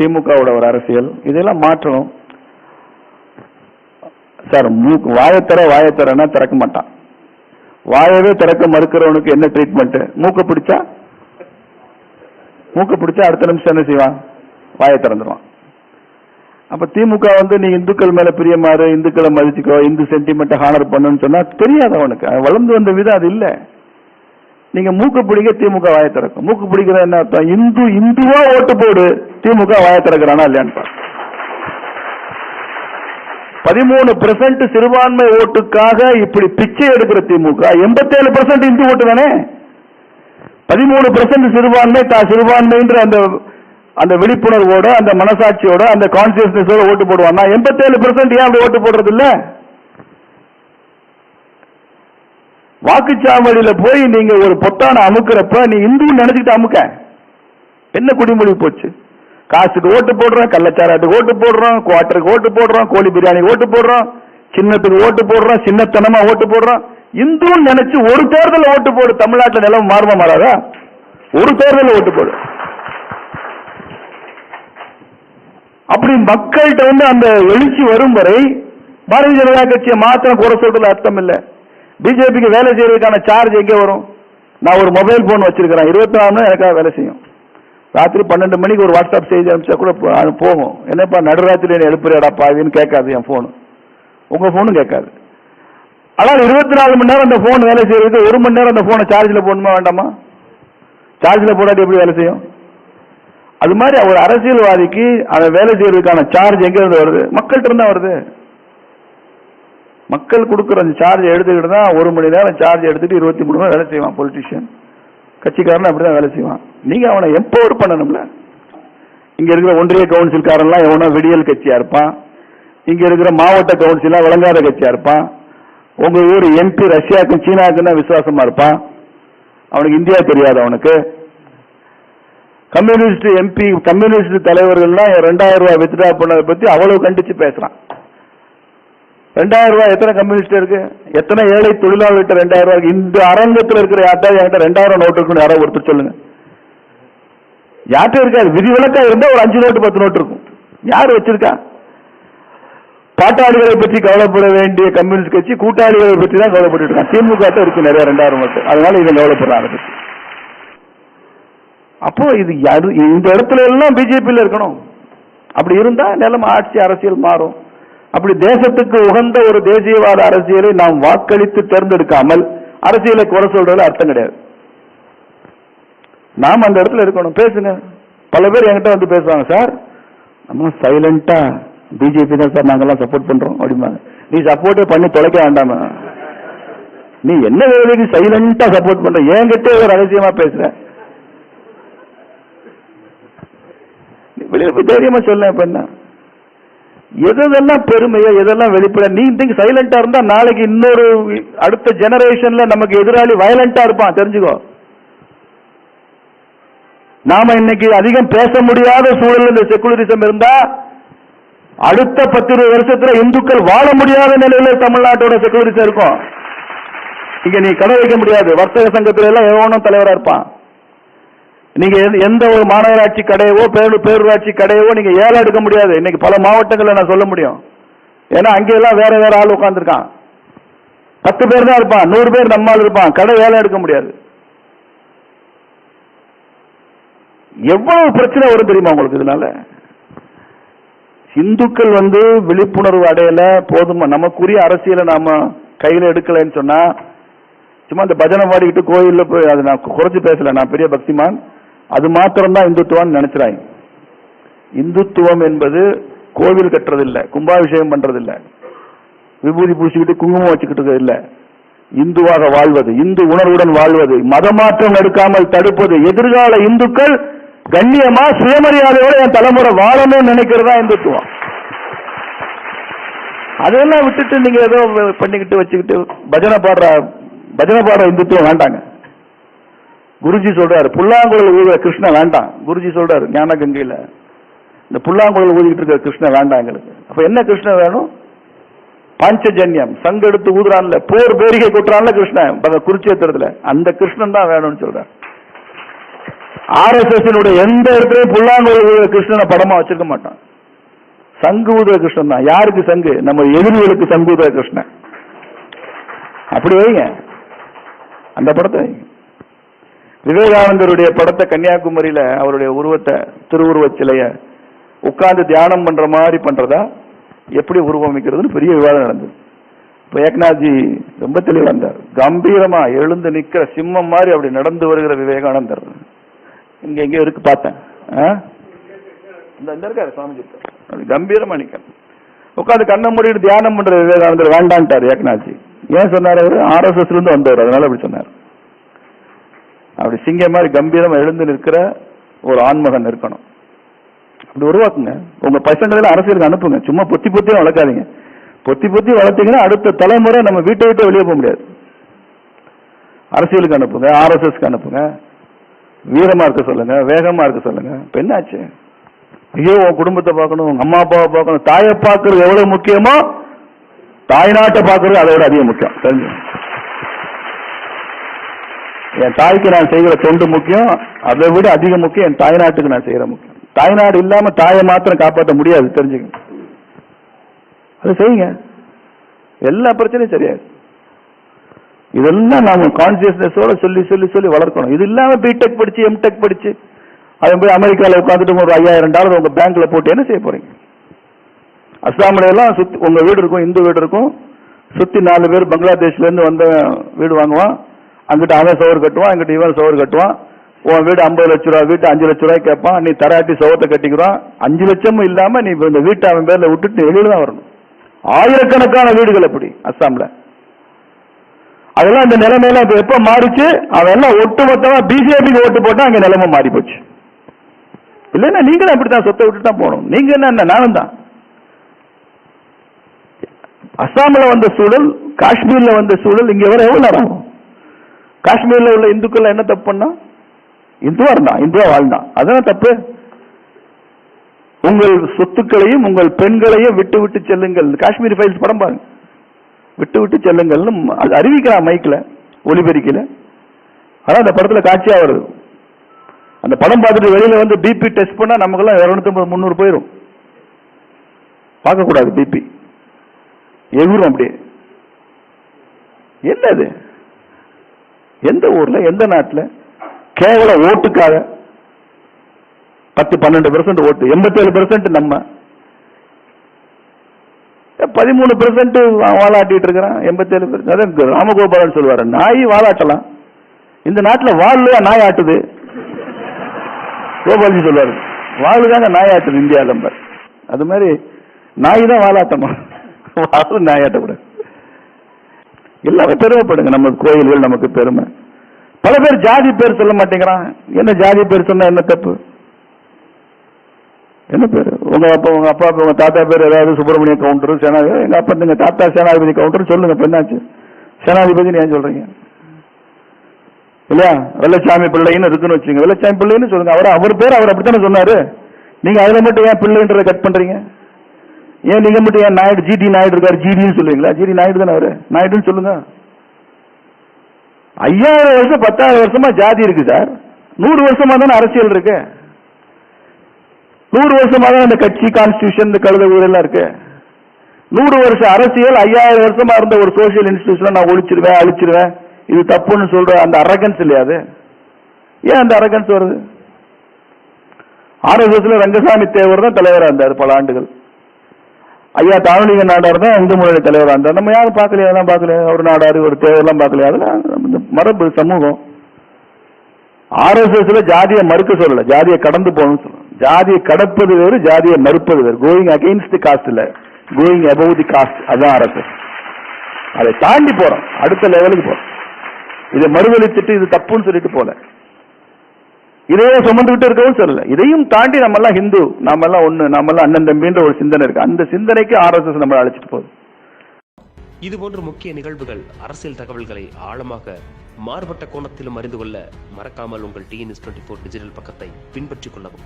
திமுகவோட ஒரு அரசியல் இதெல்லாம் மாற்றணும். சார் மூக்கு வாயத்தர வாயத்தரன்னா திறக்க மாட்டான். வாயவே திறக்க மறுக்கிறவனுக்கு என்ன ட்ரீட்மெண்ட் மூக்க பிடிச்சா? மூக்க பிடிச்சா அடுத்த நிமிஷம் என்ன செய்வான்? வாயை திறந்துருவான். அப்ப திமுக வந்து நீ இந்துக்கள் மேல பிரியமாறு இந்துக்களை மதிச்சுக்கோ இந்து சென்டிமெண்ட் ஹானர் பண்ணுன்னு சொன்னா தெரியாது அவனுக்கு. வளர்ந்து வந்த விதம் அது இல்லை. நீங்க மூக்கு பிடிக்க திமுக வாய திறக்கும். மூக்கு பிடிக்கிற என்ன அர்த்தம்? இந்து இந்துவா ஓட்டு போடு. திமுக வாய திறக்கிறானா இல்லையான்னு பதிமூணு பெர்சென்ட் சிறுபான்மை ஓட்டுக்காக இப்படி பிச்சை எடுக்கிற திமுக எண்பத்தேழு பெர்சென்ட் இந்து ஓட்டு தானே? பதிமூணு பெர்சென்ட் சிறுபான்மை தான் சிறுபான்மைன்ற அந்த அந்த விழிப்புணர்வோட அந்த மனசாட்சியோட அந்த கான்சியஸ்னஸோட ஓட்டு போடுவான் எண்பத்தேழு பெர்சென்ட் ஏன் அப்படி ஓட்டு போடுறது இல்லை? வாக்குச்சாவடியில போய் நீங்க ஒரு பொத்தான அமுக்கிறப்ப நீ இந்து நினைச்சுக்கிட்டு அமுக்க. என்ன குடிமொழி போச்சு? காசுக்கு ஓட்டு போடுறோம் கள்ளச்சாராட்டுக்கு ஓட்டு போடுறோம் குவாட்டருக்கு ஓட்டு போடுறோம் கோழி பிரியாணிக்கு ஓட்டு போடுறோம் சின்னத்துக்கு ஓட்டு போடுறோம் சின்னத்தனமா ஓட்டு போடுறோம். இந்துன்னு நினைச்சு ஒரு தேர்தல் ஓட்டு போடு. தமிழ்நாட்டில் நிலவு மாறுமா மாறாதா? ஒரு தேர்தல் ஓட்டு போடு. அப்படி மக்கள்கிட்ட வந்து அந்த எழுச்சி வரும் வரை பாரதிய ஜனதா கட்சியை மாத்திரம் குறை சொல்றது அர்த்தம் இல்லை. பிஜேபிக்கு வேலை செய்யறதுக்கான சார்ஜ் எங்கே வரும்? நான் ஒரு மொபைல் போன் வச்சிருக்கிறேன். இருபத்தி நாலு மணி எனக்காக வேலை செய்யும். ராத்திரி பன்னெண்டு மணிக்கு ஒரு வாட்ஸ்அப் செய்தி அனுப்பிச்சா கூட போகும். என்னப்பா நடுராத்திரி என்ன எழுப்புறியாடா பாவின்னு கேட்காது என் ஃபோனு உங்கள் ஃபோனும் கேட்காது. ஆனால் இருபத்தி நாலு மணி நேரம் அந்த ஃபோன் வேலை செய்யறதுக்கு ஒரு மணி நேரம் அந்த ஃபோனை சார்ஜில் போடணுமா வேண்டாமா? சார்ஜில் போடாட்டி எப்படி வேலை செய்யும்? அது மாதிரி ஒரு அரசியல்வாதிக்கு அதை வேலை செய்யறதுக்கான சார்ஜ் எங்கேருந்து வருது? மக்கள்கிட்ட இருந்தா வருது. மக்கள் கொடுக்குற அந்த சார்ஜ் எடுத்துக்கிட்டு தான் ஒரு மணி நேரம் சார்ஜ் எடுத்துட்டு இருபத்தி மூணு மணி நேரம் வேலை செய்வான் பொலிட்டிஷியன் கட்சிக்காரன் அப்படிதான் வேலை செய்வான். நீங்கள் அவனை எம்பவர் பண்ணணும்ல. இங்கே இருக்கிற ஒன்றிய கவுன்சில்காரன்லாம் எவனோ விடியல் கட்சியாக இருப்பான். இங்கே இருக்கிற மாவட்ட கவுன்சிலாம் விளங்காத கட்சியாக இருப்பான். உங்கள் ஊர் எம்பி ரஷ்யாவுக்கும் சீனாவுக்கும் தான் விசுவாசமாக இருப்பான். அவனுக்கு இந்தியா தெரியாது அவனுக்கு. கம்யூனிஸ்ட் எம்பி கம்யூனிஸ்ட் தலைவர்கள்லாம் ரெண்டாயிரம் ரூபாய் வித்ட்ரா பண்ணதை பற்றி அவ்வளவு கண்டித்து பேசுகிறான் ரெண்டாயிரம் ரூபாய் எத்தனை கம்யூனிஸ்ட் இருக்கு? எத்தனை ஏழை தொழிலாளர்கிட்ட ரெண்டாயிரம் ரூபாய் இந்த அரங்கத்தில் இருக்கிற யார்ட்டாவது என்கிட்ட ரெண்டாயிரம் நோட்டு இருக்குன்னு யாரோ ஒருத்தர் சொல்லுங்க. யார்கிட்ட இருக்காது விதிவிலக்கா இருந்தா ஒரு அஞ்சு நோட்டு பத்து நோட்டு இருக்கும். யார் வச்சிருக்கா? பாட்டாளிகளை பற்றி கவலைப்பட வேண்டிய கம்யூனிஸ்ட் கட்சி கூட்டாளிகளை பற்றி தான் கவலைப்பட்டு இருக்கான் திமுக தான் இருக்கு நிறைய ரெண்டாயிரம் நோட்டு அதனால இதை கவலைப்படுறாங்க. அப்போ இது இந்த இடத்துல எல்லாம் பிஜேபியில் இருக்கணும். அப்படி இருந்தா நிலம் ஆட்சி அரசியல் மாறும். அப்படி தேசத்துக்கு உகந்த ஒரு தேசியவாத அரசியலை நாம் வாக்களித்து தேர்ந்தெடுக்காமல் அரசியலை குறை சொல்றதுல அர்த்தம் கிடையாது. நாம் அந்த இடத்துல இருக்கணும். பேசுங்க. பல பேர் என்கிட்ட வந்து பேசுவாங்க சார் நம்ம சைலண்டா பிஜேபி தான் சார் நாங்கெல்லாம் சப்போர்ட் பண்றோம் அப்படிம்பாங்க. நீ சப்போர்ட்டே பண்ணி தொலைக்க வேண்டாம? நீ என்ன வேலைக்கு சைலண்டா சப்போர்ட் பண்ற. என்கிட்ட ஒரு ரகசியமா பேசுற. வெளியில போய் தைரியமா சொல்ல இப்ப என்ன? எதெல்லாம் பெருமையோ எதெல்லாம் வெளிப்பட நீ இன்னைக்கு சைலண்டா இருந்தா நாளைக்கு இன்னொரு அடுத்த ஜெனரேஷன்ல நமக்கு எதிராளி வயலண்டா இருப்பான். தெரிஞ்சுக்கோ. நாம இன்னைக்கு அதிகம் பேச முடியாத சூழல் இந்த செகுலரிசம் இருந்தா அடுத்த பத்து இருபது வருஷத்துல இந்துக்கள் வாழ முடியாத நிலையில தமிழ்நாட்டோட செகுலரிசம் இருக்கும். இங்க நீ கடை வைக்க முடியாது. வர்த்தக சங்கத்துல எல்லாம் எவனும் தலைவரா இருப்பான். நீங்க எந்த- எந்த ஒரு மாநகராட்சி கடையவோ பேரு பேரூராட்சி கடையவோ நீங்க ஏலம் எடுக்க முடியாது. இன்னைக்கு பல மாவட்டங்களில் நான் சொல்ல முடியும். ஏன்னா அங்கெல்லாம் வேற வேற ஆள் உட்காந்துருக்கான் பத்து பேர் தான் இருப்பான். நூறு பேர் நம்மால் இருப்பான். கடை ஏலம் எடுக்க முடியாது. எவ்வளவு பிரச்சனை வரும் தெரியுமா உங்களுக்கு இதனால? இந்துக்கள் வந்து விழிப்புணர்வு அடையல போதுமா? நமக்குரிய அரசியலை நாம கையில எடுக்கலைன்னு சொன்னா சும்மா இந்த பஜனை பாடிக்கிட்டு கோயிலில் போய் அது நான் குறைச்சி பேசல. நான் பெரிய பக்திமான். அது மாத்திரம்தான் இந்துத்துவம்னு நினைச்சுறாங்க. இந்துத்துவம் என்பது கோவில் கட்டுறதில்ல கும்பாபிஷேகம் பண்றதில்லை. விபூதி பூசிக்கிட்டு குங்குமம் வச்சுக்கிட்டு இல்லை. இந்துவாக வாழ்வது இந்து உணர்வுடன் வாழ்வது மதமாற்றம் எடுக்காமல் தடுப்பது எதிர்கால இந்துக்கள் கண்ணியமா சுயமரியாதையோட என் தலைமுறை வாழணும்னு நினைக்கிறதா இந்துத்துவம். அதெல்லாம் விட்டுட்டு நீங்க ஏதோ பண்ணிக்கிட்டு வச்சுக்கிட்டு பஜனை பாடுற பஜனை பாடுற இந்துத்துவம் வேண்டாங்க. குருஜி சொல்றாரு புல்லாங்குழல் ஊதுற கிருஷ்ண வேண்டாம். குருஜி சொல்றாரு ஞான கங்கையில இந்த புல்லாங்குழல் ஊதிக்கிட்டு இருக்கிற கிருஷ்ண வேண்டாம் எங்களுக்கு. அப்ப என்ன கிருஷ்ணன் வேணும்? பாஞ்சஜன்யம். சங்கெடுத்து ஊதுறான்ல போர் பேரிகை கொட்டுறான்ல கிருஷ்ணன். ப- அந்த கிருஷ்ணன் தான் வேணும்னு சொல்றாரு. எஸ் எந்த இடத்துலயும் புல்லாங்குழல் கிருஷ்ணனை படமா வச்சிருக்க மாட்டான். சங்கு ஊதுற கிருஷ்ணன் தான். யாருக்கு சங்கு? நம்ம எதிரிகளுக்கு சங்கு ஊதுற கிருஷ்ணன். அப்படி வைங்க. அந்த படத்தை வைங்க. விவேகானந்தருடைய படத்தை கன்னியாகுமரியில அவருடைய உருவத்தை திருவுருவச் சிலைய உட்கார்ந்து தியானம் பண்ற மாதிரி பண்றதா? எப்படி உருவமைக்கிறதுன்னு பெரிய விவாதம் நடந்தது. இப்போ ஏக்நாத்ஜி ரொம்ப தெளிவாக இருந்தார். கம்பீரமா எழுந்து நிற்கிற சிம்மம் மாதிரி அப்படி நடந்து வருகிற விவேகானந்தர். இங்க எங்கேயோ இருக்கு பார்த்தேன். ஆ? இந்த இருக்காரு சுவாமிஜி இருக்காரு. அப்படி கம்பீரமா உட்காந்து கண்ணை மூடிட்டு தியானம் பண்ற விவேகானந்தர் வேண்டான்ட்டார் ஏக்நாத்ஜி. ஏன் சொன்னார் அவர்? ஆர்எஸ்எஸ்ல இருந்து வந்தவர் அதனால அப்படி சொன்னார். அப்படி சிங்கம் மாதிரி கம்பீரமா எழுந்து நிற்கிற ஒரு ஆண்மகன் இருக்கணும். அப்படி உருவாக்குங்க. உங்க பசங்களை அரசியலுக்கு அனுப்புங்க. சும்மா பொத்தி பொத்தியும் வளர்க்காதீங்க. பொத்தி பொத்தி வளர்த்தீங்கன்னா அடுத்த தலைமுறை நம்ம வீட்டை விட்டு வெளியே போக முடியாது. அரசியலுக்கு அனுப்புங்க. ஆர்எஸ்எஸ்க்கு அனுப்புங்க. வீரமா இருக்க சொல்லுங்க. வேகமா இருக்க சொல்லுங்க. இப்ப என்னாச்சு? ஐயோ உன் குடும்பத்தை பார்க்கணும் உங்க அம்மா அப்பாவை பார்க்கணும். தாயை பார்க்கறது எவ்வளவு முக்கியமோ தாய்நாட்டை பார்க்கறது அதை விட அதிகம் முக்கியம். தெரிஞ்சு என் தாய்க்கு நான் செய்கிற தொண்டு முக்கியம் அதை விட அதிக முக்கியம் என் தாய்நாட்டுக்கு நான் செய்கிற முக்கியம். தாய்நாடு இல்லாம தாயை மாத்திரம் காப்பாற்ற முடியாது தெரிஞ்சுக்க அதை செய்யுங்க. எல்லா பிரச்சனையும் சரியாது இதெல்லாம் நாம கான்சியஸ்னஸோட சொல்லி சொல்லி சொல்லி வளர்க்கணும். இது இல்லாம பிடெக் படிச்சு எம்டெக் படிச்சு அதை போய் அமெரிக்கால உட்காந்துட்டு ஒரு ஐயாயிரம் டாலர் உங்க பேங்க்ல போட்டு என்ன செய்ய போறீங்க? அஸ்ஸாம்ல எல்லாம் சுத்தி உங்க வீடு இருக்கும் இந்து வீடு இருக்கும். சுத்தி நாலு பேர் பங்களாதேஷ்ல இருந்து வந்த வீடு வாங்குவான். அங்கிட்ட அவன் சோறு கட்டுவான் எங்கிட்ட இவன் சோறு கட்டுவான். உன் வீடு ஐம்பது லட்ச ரூபா வீட்டு அஞ்சு லட்ச ரூபாய் கேட்பான் நீ தராட்டி சோகத்தை கட்டிக்கிறான். அஞ்சு லட்சமும் இல்லாம நீ இந்த வீட்டை அவன் பேர்ல விட்டுட்டு வெளியில தான் வரணும். ஆயிரக்கணக்கான வீடுகள் அப்படி அஸ்ஸாம்ல? அதெல்லாம் இந்த நிலைமையில இப்ப எப்ப மாறிச்சு? அவன் எல்லாம் ஒட்டுமொத்தமா பிஜேபிக்கு ஓட்டு போட்டா அங்க நிலைமை மாறி போச்சு இல்லைன்னா நீங்களும் அப்படித்தான் சொத்தை விட்டு தான் போகணும். நீங்க என்ன? நானும் தான். அஸ்ஸாமில் வந்த சூழல் காஷ்மீர்ல வந்த சூழல் இங்க வர எவ்வளவு நேரம் ஆகும்? காஷ்மீரில் உள்ள இந்துக்கள் என்ன தப்பு பண்ணா இந்துவா இருந்தான் இந்துவா வாழ்ந்தான். அதான் தப்பு? உங்கள் சொத்துக்களையும் உங்கள் பெண்களையும் விட்டு விட்டு செல்லுங்கள். காஷ்மீர் ஃபைல்ஸ் படம் பாருங்க. விட்டு விட்டு செல்லுங்கள்னு அது அறிவிக்கிறான் மைக்கில் ஒலிபெருக்கில ஆனால் அந்த படத்தில் காட்சியாக வருது. அந்த படம் பார்த்துட்டு வெளியில் வந்து பிபி டெஸ்ட் பண்ணா நமக்கெல்லாம் இரநூத்தம்பது முந்நூறு போயிடும் பார்க்கக்கூடாது பிபி எகுரும் அப்படியே. என்னது எந்த ஊர்ல எந்த நாட்டில்? கேவல ஓட்டுக்காக பத்து பன்னெண்டு பெர்சன்ட் ஓட்டு எண்பத்தேழு பெர்சன்ட் நம்ம. பதிமூணு பெர்சன்ட் வாழாட்டிட்டு இருக்கிறான் எண்பத்தேழு பெர்சன்ட் அதான் ராமகோபாலன் சொல்லுவாரு நாய் வாழாட்டலாம் இந்த நாட்டில் வாழ்லையா நாய் ஆட்டுது. கோபால்ஜி சொல்லுவாரு வாழு தாங்க நாய் ஆட்டுது இந்தியா நம்பர் அது மாதிரி நாய் தான் வாழாட்டமா வாழு நாய் ஆட்டக்கூடாது. எல்லாமே பெருமைப்படுங்க. நம்ம கோயில்கள் நமக்கு பெருமை. பல பேர் ஜாதி பேர் சொல்ல மாட்டேங்கிறான். என்ன ஜாதி பேர் சொன்னா என்ன தப்பு? என்ன பேர்? உங்க அப்பா உங்க அப்பா உங்க தாத்தா பேர் ஏதாவது சுப்பிரமணிய கவுண்டர் சேனாதிபதி எங்க அப்பா எங்க தாத்தா சேனாதிபதி கவுண்டர் சொல்லுங்க பெண்ணாச்சு என்னாச்சு? சேனாதிபதி ஏன் சொல்றீங்க? இல்லையா? வெள்ளச்சாமி பிள்ளைன்னு இருக்குன்னு வச்சுங்க வெள்ளச்சாமி பிள்ளைன்னு சொல்லுங்க. அவர் அவர் பேர் அவர் அப்படித்தானே சொன்னாரு. நீங்க அதுல மட்டும் ஏன் பிள்ளைன்றதை கட் பண்றீங்க? ஏன் நீங்க மட்டும் ஏன் நாயுடு ஜிடி நாயுடு இருக்காரு? ஜிடின்னு சொல்லுவீங்களா? ஜிடி நாயுடு தானே அவரு? நாயுடுன்னு சொல்லுங்க. ஐயாயிரம் வருஷம் பத்தாயிரம் வருஷமா ஜாதி இருக்கு சார். நூறு வருஷமா தானே அரசியல் இருக்கு. நூறு வருஷமா தான் இந்த கட்சி கான்ஸ்டியூஷன் இந்த கழுத ஊரெல்லாம் இருக்கு. நூறு வருஷம் அரசியல் ஐயாயிரம் வருஷமா இருந்த ஒரு சோசியல் இன்ஸ்டிடியூஷன் நான் ஒழிச்சிருவேன் அழிச்சிருவேன். இது தப்புன்னு சொல்ற அந்த அரகன்ஸ் இல்லையா அது? ஏன் அந்த அரகன்ஸ் வருது? ஆர்எஸ்எஸ்ல ரங்கசாமி தேவர் தான் தலைவராக இருந்தார் பல ஆண்டுகள். ஐயா தாவணிக நாடார் தான் இந்து முறையில தலைவர் இருந்தார். நம்ம யாரும் பார்க்கலையா? அதெல்லாம் பார்க்கலையா? ஒரு நாடாரு ஒரு தேவையெல்லாம் பார்க்கலையா? அதெல்லாம் மரபு சமூகம். ஆர்எஸ்எஸ்ல ஜாதியை மறுக்க சொல்லல. ஜாதியை கடந்து போகணும்னு சொல்லணும் ஜாதியை கடப்பது வேறு ஜாதியை மறுப்பது வேறு. கோயிங் அகெயின்ஸ்ட் தி காஸ்ட் இல்ல கோயிங் அபவ் தி காஸ்ட் அதான் ஆர்எஸ்எஸ் அதை தாண்டி போறோம். அடுத்த லெவலுக்கு போறோம். இதை மறுதளித்துட்டு இது தப்புன்னு சொல்லிட்டு போல. இதையே சுமந்துகிட்டு இருக்கவும் சொல்லல இதையும் தாண்டி நம்ம எல்லாம் ஹிந்து நாம எல்லாம் ஒண்ணு நாம எல்லாம் அண்ணன் தம்பின்ற ஒரு சிந்தனை இருக்கு. அந்த சிந்தனைக்கு ஆர்எஸ்எஸ் நம்மளை அழைச்சிட்டு போகுது. இதுபோன்ற முக்கிய நிகழ்வுகள் அரசியல் தகவல்களை ஆழமாக மாறுபட்ட கோணத்திலும் அறிந்து கொள்ள மறக்காமல் உங்கள் டிஎன்எஸ் டுவெண்ட்டி ஃபோர் டிஜிட்டல் பக்கத்தை பின்பற்றிக் கொள்ளவும்.